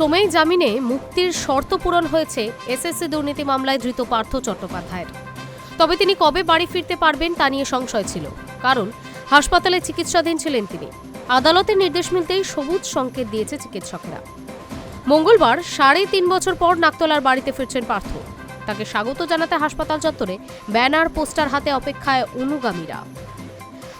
সময় জামিনে মুক্তির শর্ত পূরণ হয়েছে এসএসসি দুর্নীতি মামলায় ধৃত পার্থ চট্টোপাধ্যায়ের। তবে তিনি কবে বাড়ি ফিরতে পারবেন তা নিয়ে সংশয় ছিল, কারণ হাসপাতালে চিকিৎসাধীন ছিলেন তিনি। আদালতের নির্দেশ মিলতেই সবুজ সংকেত দিয়েছে চিকিৎসকরা। মঙ্গলবার সাড়ে তিন বছর পর নাকতলার বাড়িতে ফিরছেন পার্থ। তাকে স্বাগত জানাতে হাসপাতাল চত্বরে ব্যানার, পোস্টার হাতে অপেক্ষায় অনুগামীরা।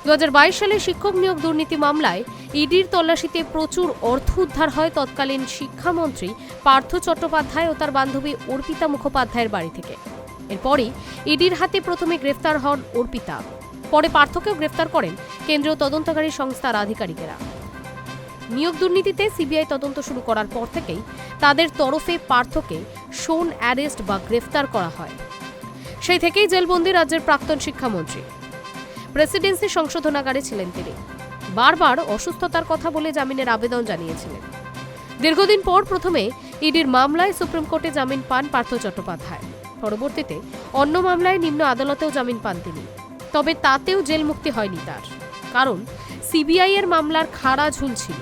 দু হাজার বাইশ সালে শিক্ষক নিয়োগ দুর্নীতি মামলায় ইডির তল্লাশিতে প্রচুর অর্থ উদ্ধার হয় তৎকালীন শিক্ষামন্ত্রী পার্থ চট্টোপাধ্যায় ও তার বান্ধবী অর্পিতা মুখোপাধ্যায়ের বাড়ি থেকে। এরপরই ইডির হাতে প্রথমে গ্রেফতার হন অর্পিতা। পরে পার্থকেও গ্রেফতার করেন কেন্দ্রীয় তদন্তকারী সংস্থার আধিকারিকেরা। নিয়োগ দুর্নীতিতে সিবিআই তদন্ত শুরু করার পর থেকেই তাদের তরফে পার্থকে শোন অ্যারেস্ট বা গ্রেফতার করা হয়। সেই থেকেই জেলবন্দি রাজ্যের প্রাক্তন শিক্ষামন্ত্রী। প্রেসিডেন্সি সংশোধনাগারে ছিলেন তিনি। বারবার অসুস্থতার কথা বলে জামিনের আবেদন জানিয়েছিলেন। দীর্ঘদিন পর প্রথমে ইডির মামলায় সুপ্রিম কোর্টে জামিন পান পার্থ চট্টোপাধ্যায়। পরবর্তীতে অন্য মামলায় নিম্ন আদালতেও জামিন পান তিনি। তবে তাতেও জেল মুক্তি হয়নি তার। কারণ সিবিআই এর মামলার খাড়া ঝুলছিল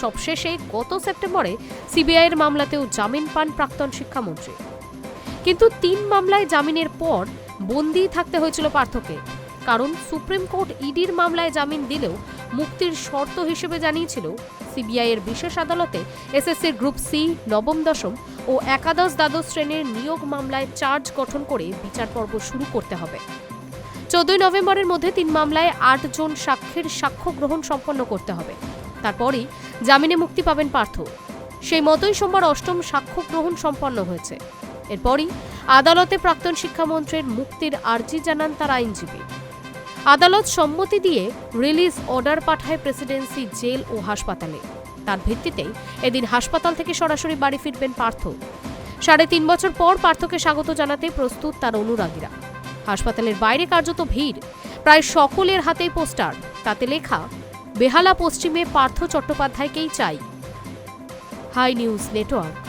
সবশেষে গত সেপ্টেম্বরে সিবিআই এর মামলাতেও জামিন পান প্রাক্তন শিক্ষামন্ত্রী। কিন্তু তিন মামলায় জামিনের পর বন্দি থাকতে হয়েছিল পার্থকে। কারণ সুপ্রিম কোর্ট ইডির মামলায় জামিন দিলেও মুক্তির শর্ত হিসেবে জানিয়েছিল সিবিআই এর বিশেষ আদালতে এসএসসির গ্রুপ সি, নবম, দশম ও একাদশ দ্বাদশ শ্রেণির নিয়োগ মামলায় চার্জ গঠন করে বিচার পর্ব শুরু করতে হবে। চোদ্দই নভেম্বরের মধ্যে তিন মামলায় আটজন সাক্ষীর সাক্ষ্য গ্রহণ সম্পন্ন করতে হবে। তারপরই জামিনে মুক্তি পাবেন পার্থ। সেই মতোই সোমবার অষ্টম সাক্ষ্য গ্রহণ সম্পন্ন হয়েছে। এরপরই আদালতে প্রাক্তন শিক্ষামন্ত্রীর মুক্তির আর্জি জানান তার আইনজীবী। আদালত সম্মতি দিয়ে রিলিজ অর্ডার পাঠায় প্রেসিডেন্সি জেল ও হাসপাতালে। তার ভিত্তিতেই এদিন হাসপাতাল থেকে সরাসরি বাড়ি ফিরবেন পার্থ। সাড়ে তিন বছর পর পার্থকে স্বাগত জানাতে প্রস্তুত তার অনুরাগীরা। হাসপাতালের বাইরে কার্যত ভিড়। প্রায় সকলের হাতেই পোস্টার। তাতে লেখা, বেহালা পশ্চিমে পার্থ চট্টোপাধ্যায়কেই চাই। Hi news network.